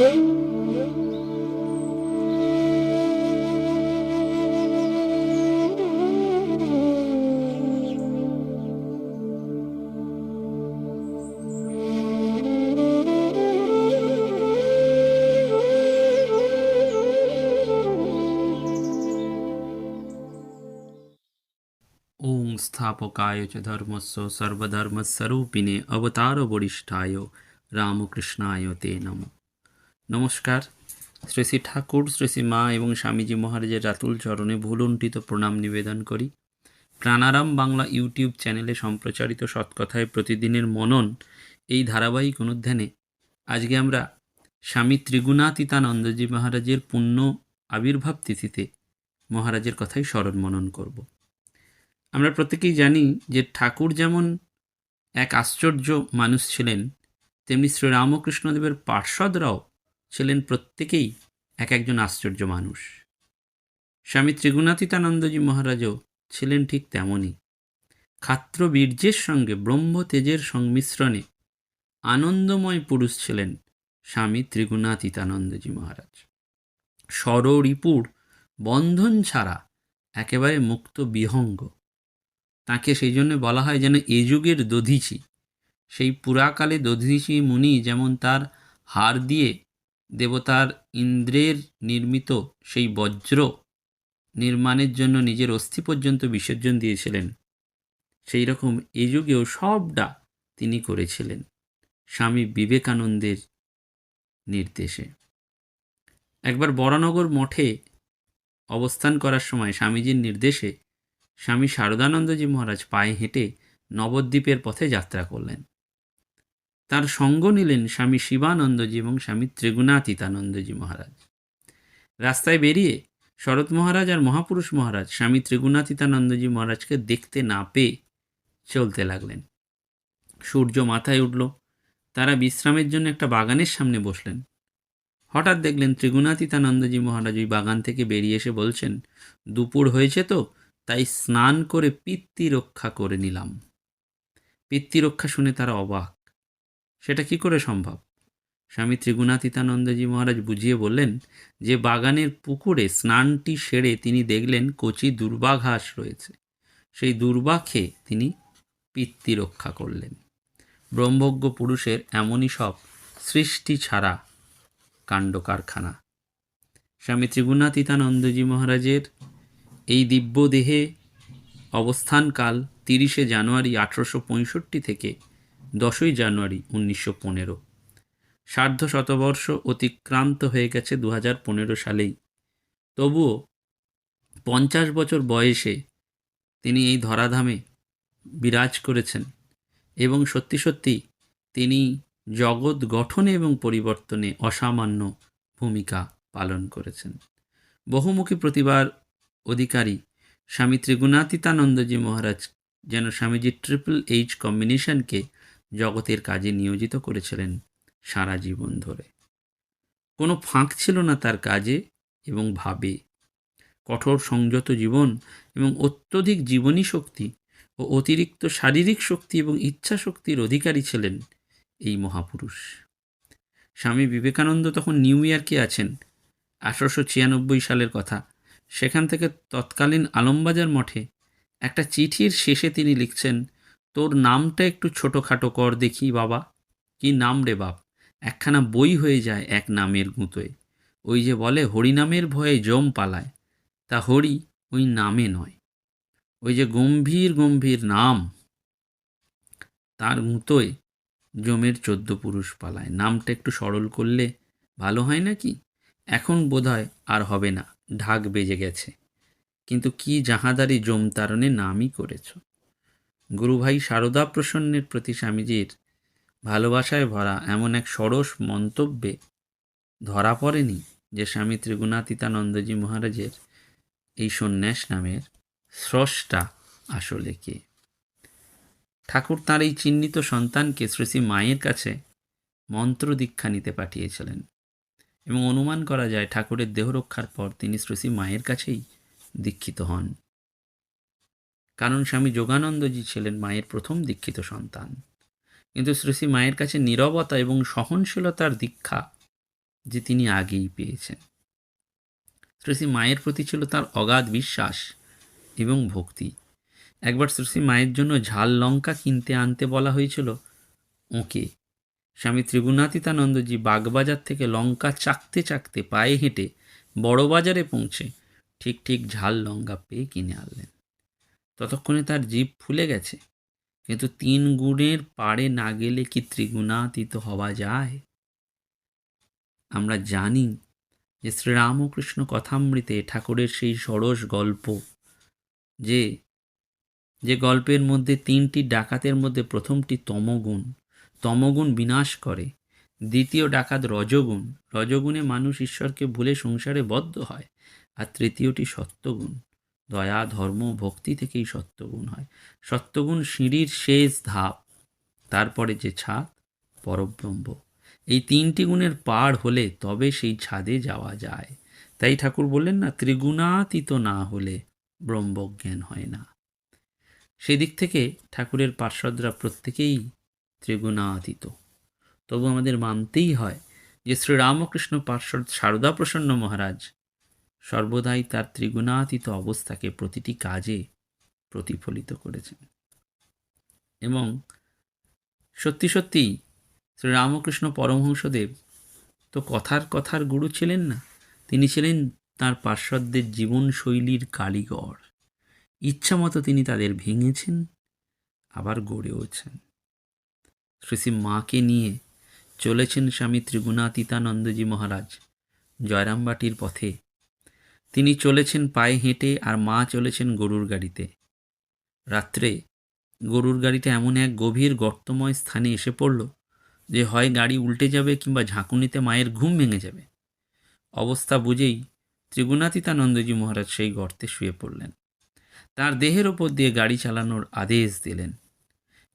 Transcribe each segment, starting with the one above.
ॐ स्थापकाय च धर्मस्व सर्वधर्मस्वरूपिणे अवतारवरिष्ठाय रामकृष्णाय ते नमः। নমস্কার। শ্রী শ্রী ঠাকুর, শ্রী শ্রী মা এবং স্বামীজি মহারাজের রাতুল চরণে ভুলুণ্ঠিত প্রণাম নিবেদন করি। প্রাণারাম বাংলা ইউটিউব চ্যানেলে সম্প্রচারিত সৎকথায় প্রতিদিনের মনন এই ধারাবাহিক অনুধ্যানে আজকে আমরা স্বামী ত্রিগুণাতীতানন্দজি মহারাজের পুণ্য আবির্ভাব তিথিতে মহারাজের কথাই স্মরণ মনন করব। আমরা প্রত্যেকেই জানি যে ঠাকুর যেমন এক আশ্চর্য মানুষ ছিলেন, তেমনি শ্রীরামকৃষ্ণদেবের পার্ষদরাও ছিলেন প্রত্যেকেই এক একজন আশ্চর্য মানুষ। স্বামী ত্রিগুণাতীতানন্দজি মহারাজও ছিলেন ঠিক তেমনই। খাত্র বীর্যের সঙ্গে ব্রহ্ম তেজের সংমিশ্রণে আনন্দময় পুরুষ ছিলেন স্বামী ত্রিগুণাতীতানন্দজি মহারাজ। ষড়রিপুর বন্ধন ছাড়া একেবারে মুক্ত বিহঙ্গ। তাকে সেই জন্য বলা হয় যেন এ যুগের দধিচি। সেই পুরাকালে দধিচি মুনি যেমন তার হার দিয়ে দেবতার ইন্দ্রের নির্মিত সেই বজ্র নির্মাণের জন্য নিজের অস্থি পর্যন্ত বিসর্জন দিয়েছিলেন। সেই রকম এ যুগেও সবটা তিনি করেছিলেন স্বামী বিবেকানন্দের নির্দেশে। একবার বরানগর মঠে অবস্থান করার সময় স্বামীজির নির্দেশে স্বামী শারদানন্দজি মহারাজ পায়ে হেঁটে নবদ্বীপের পথে যাত্রা করলেন। তার সঙ্গ নিলেন স্বামী শিবানন্দজি এবং স্বামী ত্রিগুণাতীতানন্দজি মহারাজ। রাস্তায় বেরিয়ে শরৎ মহারাজ আর মহাপুরুষ মহারাজ স্বামী ত্রিগুণাতীতানন্দজি মহারাজকে দেখতে না পেয়ে চলতে লাগলেন। সূর্য মাথায় উঠল, তারা বিশ্রামের জন্য একটা বাগানের সামনে বসলেন। হঠাৎ দেখলেন ত্রিগুণাতীতানন্দজি মহারাজ ওই বাগান থেকে বেরিয়ে এসে বলছেন, দুপুর হয়েছে তো, তাই স্নান করে পিত্তি রক্ষা করে নিলাম। পিত্তি রক্ষা শুনে তারা অবাক। সেটা কি করে সম্ভব? স্বামী ত্রিগুণাতীতানন্দজি মহারাজ বুঝিয়ে বললেন, যে বাগানের পুকুরে স্নানটি সেরে তিনি দেখলেন কচি দুর্বা ঘাস রয়েছে। সেই দুর্বা খেয়ে তিনি পিত্তি রক্ষা করলেন। ব্রহ্মজ্ঞ পুরুষের এমনই সব সৃষ্টি ছাড়া কাণ্ড কারখানা স্বামী ত্রিগুণাতীতানন্দজি মহারাজের এই দিব্য দেহে অবস্থানকাল তিরিশে জানুয়ারি আঠেরোশো পঁয়ষট্টি থেকে দশই জানুয়ারি উনিশশো পনেরো। সার্ধ শতবর্ষ অতিক্রান্ত হয়ে গেছে দু হাজার পনেরো সালেই। তবুও পঞ্চাশ বছর বয়সে তিনি এই ধরাধামে বিরাজ করেছেন এবং সত্যি সত্যি তিনি জগৎ গঠনে এবং পরিবর্তনে অসামান্য ভূমিকা পালন করেছেন। বহুমুখী প্রতিভার অধিকারী স্বামী ত্রিগুণাতীতানন্দজি মহারাজ যেন স্বামীজির ট্রিপল এইচ কম্বিনেশনকে জগতের কাজে নিয়োজিত করেছিলেন সারা জীবন ধরে। কোনো ফাঁক ছিল না তার কাজে এবং ভাবে। কঠোর সংযত জীবন এবং অত্যধিক জীবনী শক্তি ও অতিরিক্ত শারীরিক শক্তি এবং ইচ্ছা শক্তির অধিকারী ছিলেন এই মহাপুরুষ। স্বামী বিবেকানন্দ তখন নিউ ইয়র্কে আছেন। আঠারোশো ছিয়ানব্বই সালের কথা। সেখান থেকে তৎকালীন আলমবাজার মঠে একটা চিঠির শেষে তিনি লিখছেন তোর নামটা একটু ছোটোখাটো কর দেখি বাবা। কি নাম রে বাপ? একখানা বই হয়ে যায় এক নামের গুঁতোয়। ওই যে বলে, হরিনামের ভয়ে জম পালায়। তা হরি ওই নামে নয়। ওই যে গম্ভীর গম্ভীর নাম। তার গুঁতোয় জমের চোদ্দ পুরুষ পালায়। নামটা একটু সরল করলে ভালো হয় নাকি? এখন বোধহয় আর হবে না। ঢাক বেজে গেছে। কিন্তু কি জাহাদারি জমতারণে নামই করেছ? গুরুভাই শারদা প্রসন্নের প্রতি স্বামীজির ভালোবাসায় ভরা এমন এক সরস মন্তব্যে ধরা পড়েনি যে স্বামী ত্রিগুণাতীতানন্দজি মহারাজের এই সন্ন্যাস নামের স্রষ্টা আসলে কে? ঠাকুর তাঁর এই চিহ্নিত সন্তানকে শ্রী মায়ের কাছে মন্ত্র দীক্ষা নিতে পাঠিয়েছিলেন এবং অনুমান করা যায় ঠাকুরের দেহ রক্ষার পর তিনি শ্রী মায়ের কাছেই দীক্ষিত হন। কারণ স্বামী যোগানন্দজি ছিলেন মায়ের প্রথম দীক্ষিত সন্তান। কিন্তু শ্রী মায়ের কাছে নীরবতা এবং সহনশীলতার দীক্ষা যে তিনি আগেই পেয়েছেন। শ্রী মায়ের প্রতি ছিল তার অগাধ বিশ্বাস এবং ভক্তি। একবার শ্রী মায়ের জন্য ঝাল লঙ্কা কিনতে আনতে বলা হয়েছিল, ওকে, স্বামী ত্রিগুণাতীতানন্দজি বাগবাজার থেকে লঙ্কা চাকতে চাকতে পায়ে হেঁটে বড়বাজারে পৌঁছে ঠিক ঠিক ঝাল লঙ্কা পেয়ে কিনে আনলেন। ততক্ষণে তার জীব ফুলে গেছে। কিন্তু তিন গুণের পাড়ে না গেলে কি ত্রিগুণাতীত হওয়া যায়? আমরা জানি যে শ্রীরামকৃষ্ণ কথামৃতে ঠাকুরের সেই সরস গল্প যে যে গল্পের মধ্যে তিনটি ডাকাতের মধ্যে প্রথমটি তমগুণ। তমগুণ বিনাশ করে। দ্বিতীয় ডাকাত রজগুণ। রজগুণে মানুষ ঈশ্বরকে ভুলে সংসারে বদ্ধ হয়। আর তৃতীয়টি সত্যগুণ। দয়া, ধর্ম, ভক্তি থেকেই সত্যগুণ হয়। সত্যগুণ সিঁড়ির শেষ ধাপ, তারপরে যে ছাদ, পরব্রহ্ম। এই তিনটি গুণের পার হলে তবে সেই ছাদে যাওয়া যায়। তাই ঠাকুর বললেন না, ত্রিগুণাতীত না হলে ব্রহ্মজ্ঞান হয় না। সেদিক থেকে ঠাকুরের পার্শ্বদরা প্রত্যেকেই ত্রিগুণাতীত। তবু আমাদের মানতেই হয় যে শ্রীরামকৃষ্ণ পার্শ্বদ সারদা প্রসন্ন মহারাজ সর্বদাই তার ত্রিগুণাতীত অবস্থাকে প্রতিটি কাজে প্রতিফলিত করেছেন। এবং সত্যি সত্যি শ্রীরামকৃষ্ণ পরমহংসদেব তো কথার কথার গুরু ছিলেন না, তিনি ছিলেন তার পার্শ্বদের জীবনশৈলীর কারিগর। ইচ্ছামতো তিনি তাদের ভেঙেছেন, আবার গড়েওছেন। শ্রী মাকে নিয়ে চলেছেন স্বামী ত্রিগুণাতীতানন্দজি মহারাজ, জয়রামবাটির পথে তিনি চলেছেন পায়ে হেঁটে আর মা চলেছেন গরুর গাড়িতে। রাত্রে গরুর গাড়িটা এমন এক গভীর গর্তময় স্থানে এসে পড়ল যে হয় গাড়ি উল্টে যাবে কিংবা ঝাঁকুনিতে মায়ের ঘুম ভেঙে যাবে। অবস্থা বুঝেই ত্রিগুণাতীতানন্দজি মহারাজ সেই গর্তে শুয়ে পড়লেন। তার দেহের ওপর দিয়ে গাড়ি চালানোর আদেশ দিলেন।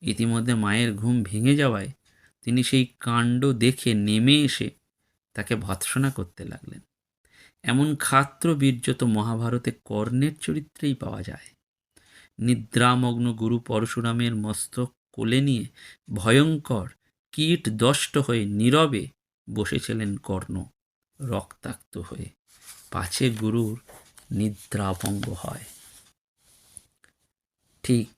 ইতিমধ্যে মায়ের ঘুম ভেঙে যাওয়ায় তিনি সেই কাণ্ড দেখে নেমে এসে তাকে ভৎসনা করতে লাগলেন। এমন খাত্র বীর্য তো মহাভারতে কর্ণের চরিত্রেই পাওয়া যায়। নিদ্রামগ্ন গুরু পরশুরামের মস্তক কোলে নিয়ে ভয়ঙ্কর কীট দষ্ট হয়ে নীরবে বসেছিলেন কর্ণ, রক্তাক্ত হয়ে। পাছে গুরুর নিদ্রাভঙ্গ হয়। ঠিক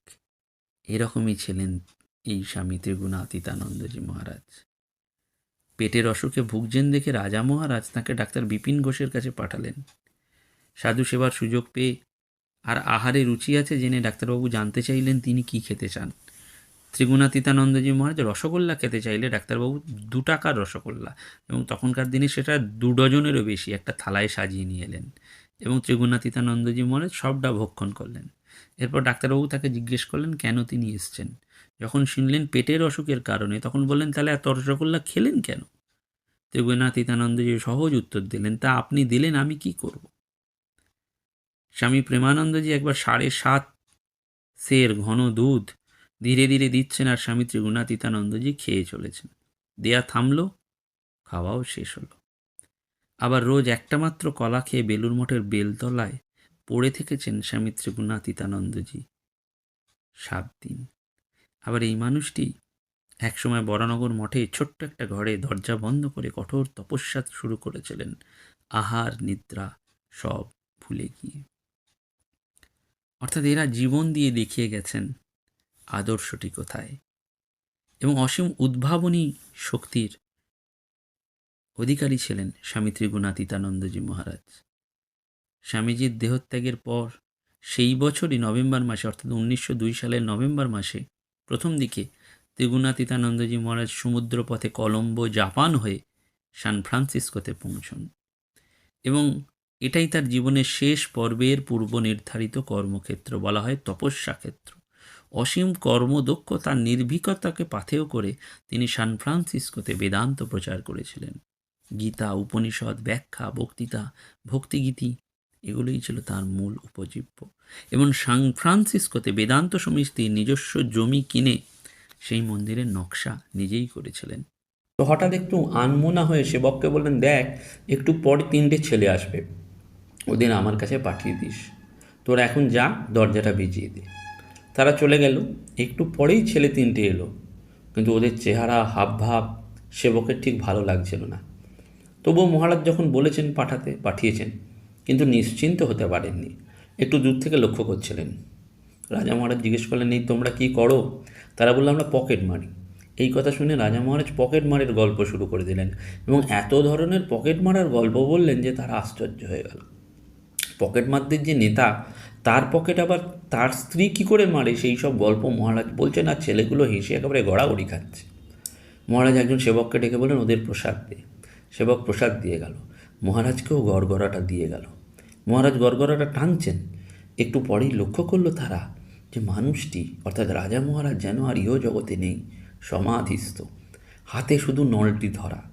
এরকমই ছিলেন এই স্বামী ত্রিগুণাতীতানন্দজি মহারাজ। পেটের অসুখে ভুগছেন দেখে রাজা মহারাজ তাঁকে ডাক্তার বিপিন ঘোষের কাছে পাঠালেন। সাধু সেবার সুযোগ পেয়ে আর আহারে রুচি আছে জেনে ডাক্তারবাবু জানতে চাইলেন তিনি কি খেতে চান। ত্রিগুণাতীতানন্দজি মহারাজ রসগোল্লা খেতে চাইলে ডাক্তারবাবু দু টাকার রসগোল্লা এবং তখনকার দিনে সেটা দু ডজনেরও বেশি একটা থালায় সাজিয়ে নিয়ে এলেন এবং ত্রিগুণাতীতানন্দজি মহারাজ সবটা ভক্ষণ করলেন। এরপর ডাক্তারবাবু তাকে জিজ্ঞেস করলেন, কেন তিনি এসছেন? যখন শুনলেন পেটের অসুখের কারণে, তখন বললেন, তাহলে এত রসগোল্লা খেলেন কেন? ত্রিগুণাতীতানন্দজি সহজ উত্তর দিলেন, তা আপনি দিলেন, আমি কি করব? স্বামী প্রেমানন্দজি একবার সাড়ে সাত সের ঘন দুধ ধীরে ধীরে দিচ্ছেন আর স্বামী ত্রিগুণাতীতানন্দজি খেয়ে চলেছেন। দেয়া থামলো, খাওয়াও শেষ হলো। আবার রোজ একটা মাত্র কলা খেয়ে বেলুর মঠের বেলতলায় পড়ে থেকেছেন স্বামী ত্রিগুণাতীতানন্দজি সাত দিন। আবার এই মানুষটি একসময় বরানগর মঠে ছোট্ট একটা ঘরে দরজা বন্ধ করে কঠোর তপস্যা শুরু করেছিলেন। আহার, নিদ্রা সব ভুলে গিয়ে। অর্থাৎ এরা জীবন দিয়ে দেখিয়ে গেছেন আদর্শটি কোথায় এবং অসীম উদ্ভাবনী শক্তির অধিকারী ছিলেন স্বামী ত্রিগুণাতীতানন্দজি মহারাজ। স্বামীজির দেহত্যাগের পর সেই বছরই নভেম্বর মাসে, অর্থাৎ উনিশশো দুই সালের নভেম্বর মাসে প্রথম দিকে ত্রিগুণাতীতানন্দজি মহারাজ সমুদ্রপথে কলম্বো, জাপান হয়ে সান ফ্রান্সিসকোতে পৌঁছন। এবং এটাই তার জীবনের শেষ পর্বের পূর্ব নির্ধারিত কর্মক্ষেত্র বলা হয় তপস্যা ক্ষেত্র অসীম কর্মদক্ষ তার নির্ভীকতাকে পাথেয় করে তিনি সান ফ্রান্সিসকোতে বেদান্ত প্রচার করেছিলেন। গীতা, উপনিষদ, ব্যাখ্যা, বক্তৃতা, ভক্তিগীতি এগুলোই ছিল তার মূল উপজীব্য। এবং সান ফ্রান্সিসকোতে বেদান্ত সমিতির নিজস্ব জমি কিনে সেই মন্দিরের নকশা নিজেই করেছিলেন। তো হঠাৎ একটু আনমোনা হয়ে সেবককে বললেন, দেখ, একটু পরে তিনটে ছেলে আসবে। ওদের আমার কাছে পাঠিয়ে দিস। তোরা এখন যা, দরজাটা ভিজিয়ে দে। তারা চলে গেল। একটু পরেই ছেলে তিনটে এলো। কিন্তু ওদের চেহারা হাবভাব, সেবকের ঠিক ভালো লাগছিল না। তবুও মহারাজ যখন বলেছেন পাঠাতে, পাঠিয়েছেন। কিন্তু নিশ্চিন্ত হতে পারেননি। একটু দূর থেকে লক্ষ্য করছিলেন। রাজা মহারাজ জিজ্ঞেস করলেন, এই তোমরা কি করো? তারা বলল, আমরা পকেট মারি। এই কথা শুনে রাজা মহারাজ পকেট মারের গল্প শুরু করে দিলেন এবং এত ধরনের পকেট মারার গল্প বললেন যে তারা আশ্চর্য হয়ে গেল। পকেট মারদের যে নেতা, তার পকেট আবার তার স্ত্রী কী করে মারে সেই সব গল্প মহারাজ বলছেন আর ছেলেগুলো হেসে একেবারে গড়াগড়ি খাচ্ছে। মহারাজ একজন সেবককে ডেকে বলেন ওদের প্রসাদ দে। সেবক প্রসাদ দিয়ে গেল। মহারাজকেও গড়গড়াটা দিয়ে গেল। মহারাজ গড়গড়াটা টানছেন। একটু পরেই লক্ষ্য করল তারা যে মানুষটি, অর্থাৎ রাজা মহারাজ যেন আর ইহ জগতে নেই, সমাধিস্থ। হাতে শুধু নলটি ধরা।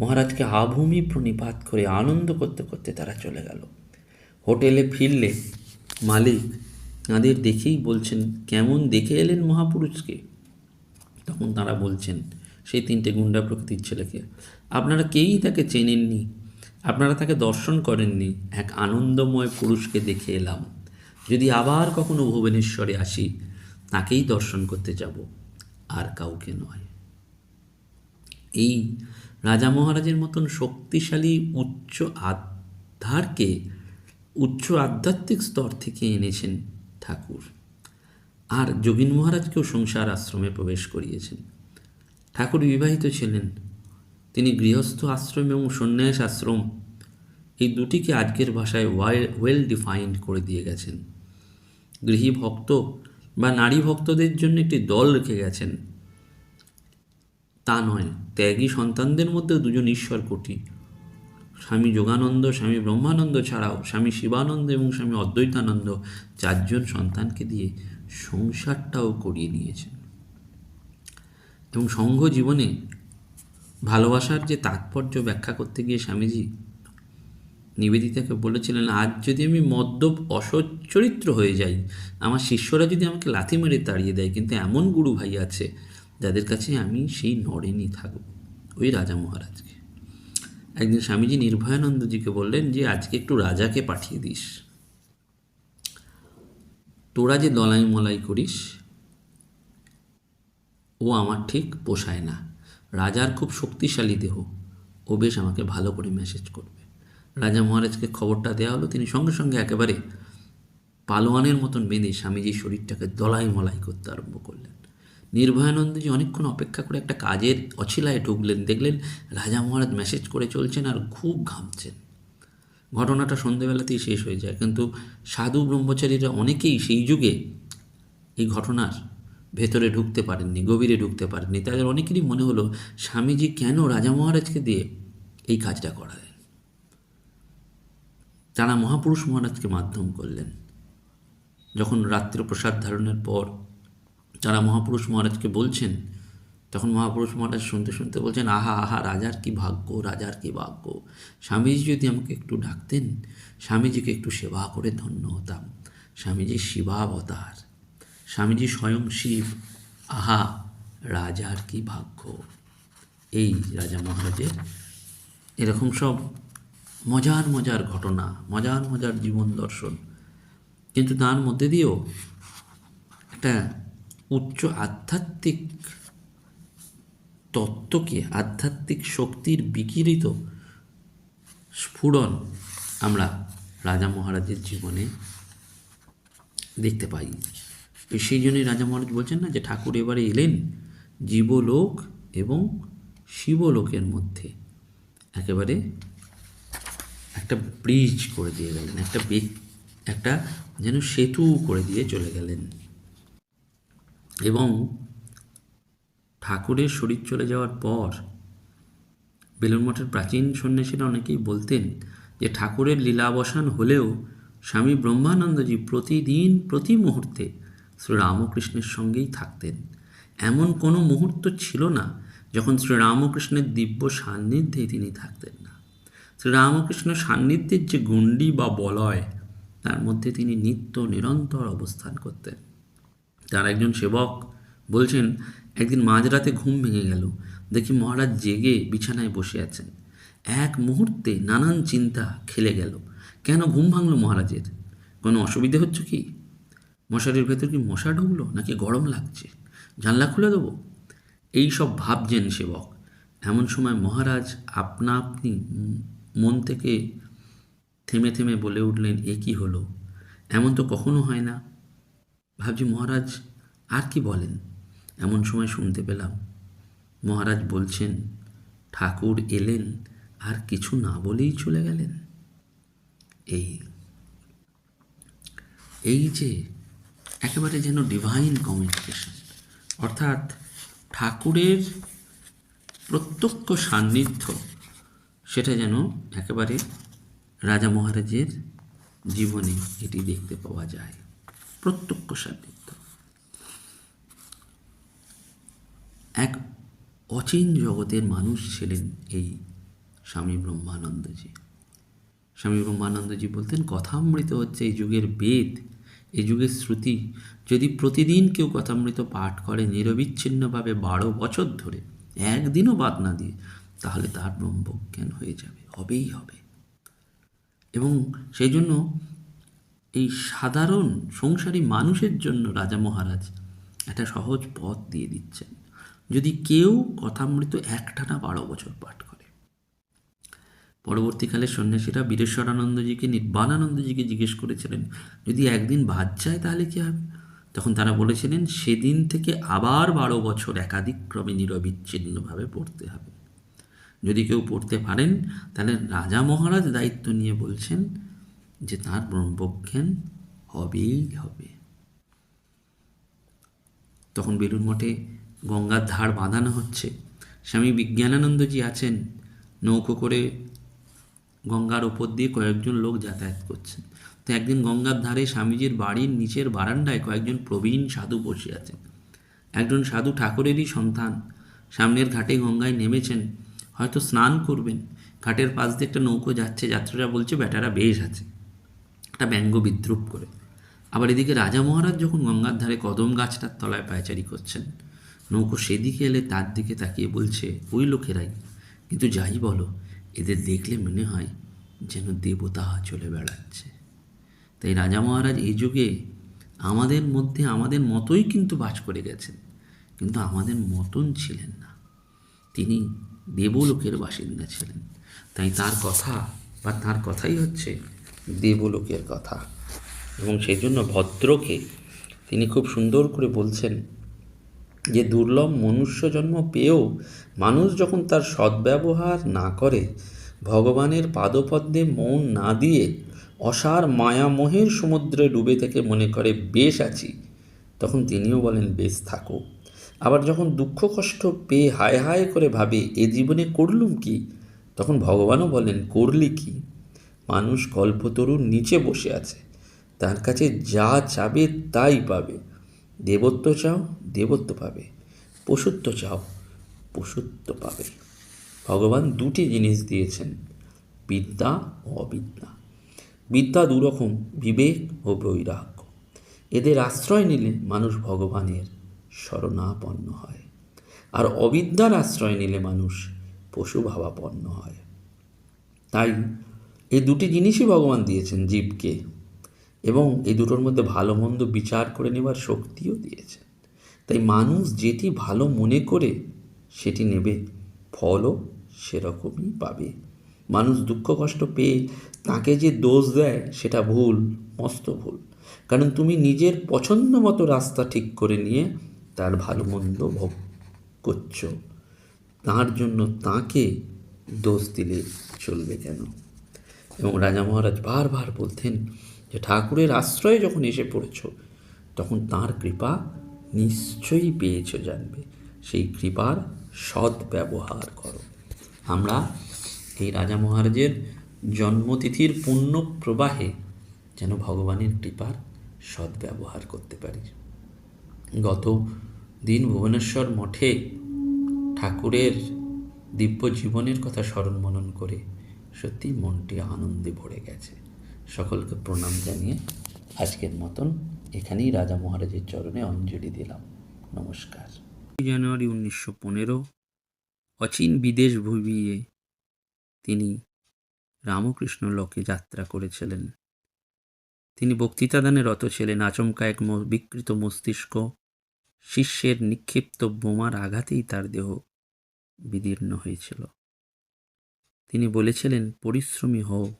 মহারাজকে আভূমি প্রণিপাত করে আনন্দ করতে করতে তারা চলে গেল। হোটেলে ফিরলে মালিক তাঁদের দেখেই বলছেন, কেমন দেখে এলেন মহাপুরুষকে? তখন তারা বলছেন, সেই তিনটে গুন্ডা প্রকৃতির ছেলেকে। আপনারা কেউই তাকে চেনেননি? আপনারা তাকে দর্শন করেননি, এক আনন্দময় পুরুষকে দেখে এলাম। যদি আবার কখনো ভুবনেশ্বরে আসি, তাকেই দর্শন করতে যাব, আর কাউকে নয়। এই রাজা মহারাজের মতন শক্তিশালী উচ্চ আধারকে উচ্চ আধ্যাত্মিক স্তর থেকে এনেছেন ঠাকুর। আর যোগিন মহারাজকেও সংসার আশ্রমে প্রবেশ করিয়েছেন। ঠাকুর বিবাহিত ছিলেন তিনি গৃহস্থ আশ্রম এবং সন্ন্যাস আশ্রম। এই দুটিকে আজকের ভাষায় ওয়েল ডিফাইন্ড করে দিয়ে গেছেন। গৃহী ভক্ত বা নারী ভক্তদের জন্য একটি দল রেখে গেছেন। তা নয়, ত্যাগী সন্তানদের মধ্যে দুজন ঈশ্বর কোটি। স্বামী যোগানন্দ, স্বামী ব্রহ্মানন্দ ছাড়াও স্বামী শিবানন্দ এবং স্বামী অদ্বৈতানন্দ চারজন সন্তানকে দিয়ে সংসারটাও করিয়ে নিয়েছেন। এবং সংঘ জীবনে ভালোবাসার যে তাৎপর্য ব্যাখ্যা করতে গিয়ে স্বামীজি নিবেদিতাকে বলেছিলেন, আজ যদি আমি মদ্যপ অসচ্চরিত্র হয়ে যাই, আমার শিষ্যরা যদি আমাকে লাথি মেরে তাড়িয়ে দেয়, কিন্তু এমন গুরু ভাই আছে যাদের কাছে আমি সেই নরেনই থাকব। ওই রাজা মহারাজকে। একদিন স্বামীজি নির্ভয়ানন্দজিকে বললেন, যে আজকে একটু রাজাকে পাঠিয়ে দিস। তোরা যে দলাই মলাই করিস, ও আমার ঠিক পোষায় না। রাজার খুব শক্তিশালী দেহ। ও বেশ আমাকে ভালো করে মেসেজ করবে। রাজা মহারাজকে খবরটা দেওয়া হলো, তিনি সঙ্গে সঙ্গে একেবারে পালোয়ানের মতন বেঁধে স্বামীজির শরীরটাকে দলাই মলাই করতে আরম্ভ করলেন। নির্ভয়ানন্দজি অনেকক্ষণ অপেক্ষা করে একটা কাজের অছিলায় ঢুকলেন, দেখলেন রাজা মহারাজ মেসেজ করে চলছেন আর খুব ঘামছেন। ঘটনাটা সন্ধেবেলাতেই শেষ হয়ে যায়, কিন্তু সাধু ব্রহ্মচারীরা অনেকেই সেই যুগে এই ঘটনার ভেতরে ঢুকতে পারেননি, গভীরে ঢুকতে পারেননি। তাদের অনেকেরই মনে হলো, স্বামীজি কেন রাজা মহারাজকে দিয়ে এই কাজটা করালেন? তারা মহাপুরুষ মহারাজকে মাধ্যম করলেন। যখন রাত্রে প্রসাদ ধারণের পর তারা মহাপুরুষ মহারাজকে বলছেন, তখন মহাপুরুষ মহারাজ শুনতে শুনতে বলছেন, আহা আহা, রাজার কি ভাগ্য, রাজার কি ভাগ্য? স্বামীজি যদি আমাকে একটু ডাকতেন, স্বামীজিকে একটু সেবা করে ধন্য হতাম। স্বামীজি শিবাবতার স্বামীজি স্বয়ং শিব। আহা, রাজার কি ভাগ্য। এই রাজা মহারাজের এরকম সব মজার মজার ঘটনা, মজার মজার জীবন দর্শন। কিন্তু তার মধ্যে দিয়েও একটা উচ্চ আধ্যাত্মিক তত্ত্বকে, আধ্যাত্মিক শক্তির বিকিরিত স্ফুরণ আমরা রাজা মহারাজের জীবনে দেখতে পাই। সেই জন্যই রাজা মহারাজ বলছেন না যে ঠাকুর এবারে এলেন জীবলোক এবং শিবলোকের মধ্যে। একেবারে একটা ব্রিজ করে দিয়ে গেলেন, একটা একটা যেন সেতু করে দিয়ে চলে গেলেন। এবং ঠাকুরের শরীর চলে যাওয়ার পর বেলুন মঠের প্রাচীন সন্ন্যাসীরা অনেকেই বলতেন যে ঠাকুরের লীলাবসান হলেও স্বামী ব্রহ্মানন্দজি প্রতিদিন প্রতি মুহূর্তে শ্রী রামকৃষ্ণের সঙ্গেই থাকতেন। এমন কোনো মুহূর্ত ছিল না যখন শ্রীরামকৃষ্ণের দিব্য সান্নিধ্যে তিনি থাকতেন না। শ্রীরামকৃষ্ণ সান্নিধ্যের যে গণ্ডি বা বলয়, তার মধ্যে তিনি নিত্য নিরন্তর অবস্থান করতেন। তার একজন সেবক বলছেন, একদিন মাঝরাতে ঘুম ভেঙে গেল। দেখি মহারাজ জেগে বিছানায় বসে আছেন। এক মুহূর্তে নানান চিন্তা খেলে গেল। কেন ঘুম ভাঙল মহারাজের? কোনো অসুবিধে হচ্ছে কি? মশারির ভেতর কি মশা ঢুকলো নাকি গরম লাগছে? জানলা খুলে দেবো? এই সব ভাবছেন সেবক। এমন সময় মহারাজ আপনা আপনি মন থেকে থেমে থেমে বলে উঠলেন, এ কি হলো? এমন তো কখনো হয় না। ভাবছি, মহারাজ, আর কি বলেন? এমন সময় শুনতে পেলাম, মহারাজ বলছেন, ঠাকুর এলেন, আর কিছু না বলেই চলে গেলেন। এই এই যে একেবারে যেন ডিভাইন কমিউনিকেশন অর্থাৎ ঠাকুরের প্রত্যক্ষ সান্নিধ্য, সেটা যেন একেবারে রাজা মহারাজের জীবনে এটি দেখতে পাওয়া যায়। প্রত্যক্ষ সান্নিধ্য। এক অচিন জগতের মানুষ ছিলেন এই স্বামী ব্রহ্মানন্দজি। স্বামী ব্রহ্মানন্দজি বলতেন, কথামৃত হচ্ছে এই যুগের বেদ। এই যুগের শ্রুতি। যদি প্রতিদিন কেউ কথামৃত পাঠ করে নিরবিচ্ছিন্নভাবে বারো বছর ধরে, একদিনও বাদ না দিয়ে, তাহলে তার ব্রহ্মজ্ঞান হয়ে যাবে, হবেই হবে। এবং সেই জন্য এই সাধারণ সংসারী মানুষের জন্য রাজা মহারাজ একটা সহজ পথ দিয়ে দিচ্ছেন। যদি কেউ কথামৃত একটানা বারো বছর পাঠ করে পরবর্তীকালে সন্ন্যাসীরা বীরেশ্বরানন্দজিকে নির্বাণানন্দজিকে জিজ্ঞেস করেছিলেন, যদি একদিন বাদ যায় তাহলে কী হবে? তখন তারা বলেছিলেন, সেদিন থেকে আবার বারো বছর একাধিক্রমে নিরবিচ্ছিন্নভাবে পড়তে হবে। যদি কেউ পড়তে পারেন, তাহলে রাজা মহারাজ দায়িত্ব নিয়ে বলছেন যে তার ব্রহ্মজ্ঞান হবেই হবে। তখন বেলুর মঠে গঙ্গার ধার বাঁধানো হচ্ছে। স্বামী বিজ্ঞানানন্দজি আছেন, নৌকো করে গঙ্গার ওপর দিয়ে কয়েকজন লোক যাতায়াত করছেন। তো একদিন গঙ্গার ধারে স্বামীজির বাড়ির নিচের বারান্দায় কয়েকজন প্রবীণ সাধু বসে আছেন। একজন সাধু ঠাকুরেরই সন্তান। সামনের ঘাটে গঙ্গায় নেমেছেন। হয়তো স্নান করবেন। ঘাটের পাশ দিয়ে একটা নৌকো যাচ্ছে। যাত্রীরা বলছে, বেটারা, বেশ আছে। একটা ব্যঙ্গ বিদ্রুপ করে। আবার এদিকে রাজা মহারাজ যখন গঙ্গার ধারে কদম গাছটার তলায় পায়চারি করছেন, নৌকো সেদিকে এলে তার দিকে তাকিয়ে বলছে, ওই লোকেরাই। কিন্তু যাই বলো এদের দেখলে মনে হয় যেন দেবতা চলে বেড়াচ্ছে। তাই রাজা মহারাজ এই যুগে আমাদের মধ্যে আমাদের মতোই কিন্তু বাস করে গেছেন, কিন্তু আমাদের মতন ছিলেন না। তিনি দেবলোকের বাসিন্দা ছিলেন। তাই তার কথা বা তার কথাই হচ্ছে দেবলোকের কথা। এবং সেই জন্য ভদ্রকে তিনি খুব সুন্দর করে বলছেন যে দুর্লভ মনুষ্য জন্ম পেয়েও মানুষ যখন তার সদ্ব্যবহার না করে, ভগবানের পাদপদ্মে মন না দিয়ে অসার মায়ামোহের সমুদ্রে ডুবে থেকে মনে করে, বেশ আছি। তখন তিনিও বলেন, বেশ থাকো। আবার যখন দুঃখ কষ্ট পেয়ে হায় হায় করে ভাবে, এ জীবনে করলুম কি? তখন ভগবানও বলেন, করলি কি? মানুষ কল্পতরুর নিচে বসে আছে, তার কাছে যা চাবে তাই পাবে। দেবত্ব চাও, দেবত্ব পাবে। পশুত্ব চাও, পশুত্ব পাবে। ভগবান দুটি জিনিস দিয়েছেন, বিদ্যা ও অবিদ্যা। বিদ্যা দুরকম, বিবেক ও বৈরাগ্য। এদের আশ্রয় নিলে মানুষ ভগবানের শরণাপন্ন হয়। আর অবিদ্যার আশ্রয় নিলে মানুষ পশুভাবাপন্ন হয়। তাই এই দুটি জিনিসই ভগবান দিয়েছেন জীবকে। এবং এই দুটোর মধ্যে ভালো মন্দ বিচার করে নেবার শক্তিও দিয়েছেন তাই মানুষ যেটি ভালো মনে করে, সেটি নেবে, ফলও সেরকমই পাবে। মানুষ দুঃখ কষ্ট পেয়ে তাকে যে দোষ দেয়, সেটা ভুল, মস্ত ভুল। কারণ তুমি নিজের পছন্দ মতো রাস্তা ঠিক করে নিয়ে তার ভালো মন্দ ভোগ করছ। তার জন্য তাকে দোষ দিলে চলবে কেন? এবং রাজা মহারাজ বারবার বলতেন যে ঠাকুরের আশ্রয়ে যখন এসে পড়েছ, তখন তার কৃপা নিশ্চয়ই পেয়েছ জানবে। সেই কৃপার সৎ ব্যবহার করো। আমরা এই রাজা মহারাজের জন্মতিথির পুণ্য প্রবাহে যেন ভগবানের কৃপার সৎ ব্যবহার করতে পারি। গত দিন ভুবনেশ্বর মঠে ঠাকুরের দিব্য জীবনের কথা স্মরণ মনন করে সত্যি মনটি আনন্দে ভরে গেছে। সকলকে প্রণাম জানিয়ে আজকের মতন এখানেই রাজা মহারাজের চরণে অঞ্জলি দিলাম। নমস্কার। জানুয়ারি উনিশশো পনেরো, অচিন বিদেশ ভুবিয়ে তিনি রামকৃষ্ণ লোকে যাত্রা করেছিলেন। তিনি বক্তৃতাদানে রত ছিলেন আচমকা এক বিকৃত মস্তিষ্ক, শিষ্যের নিক্ষিপ্ত বোমার আঘাতেই তার দেহ বিদীর্ণ হয়েছিল। তিনি বলেছিলেন, পরিশ্রমী হও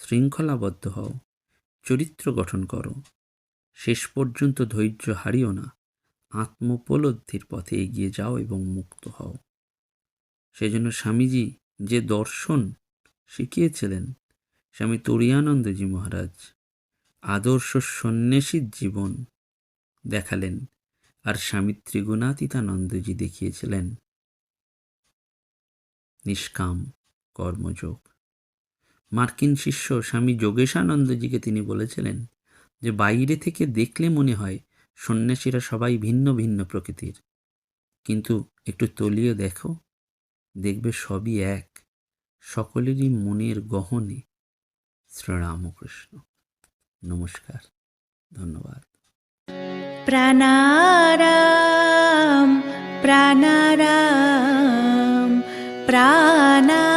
শৃঙ্খলাবদ্ধ হও, চরিত্র গঠন করো। শেষ পর্যন্ত ধৈর্য হারিও না, আত্মোপলব্ধির পথে এগিয়ে যাও এবং মুক্ত হও। সেজন্য স্বামীজি যে দর্শন শিখিয়েছিলেন, স্বামী তুরিয়ানন্দজি মহারাজ, আদর্শ সন্ন্যাসীর জীবন দেখালেন আর স্বামী ত্রিগুণাতীতানন্দজি দেখিয়েছিলেন। নিষ্কাম কর্মযোগ। মার্কিন শিষ্য স্বামী যোগেশানন্দজিকে তিনি বলেছিলেন যে, বাইরে থেকে দেখলে মনে হয় সন্ন্যাসীরা সবাই ভিন্ন ভিন্ন প্রকৃতির। কিন্তু একটু তলিয়ে দেখো, দেখবে সবই এক। সকলেরই মনের গহনে শ্রীরামকৃষ্ণ। নমস্কার, ধন্যবাদ। প্রাণারাম প্রাণারাম প্রাণা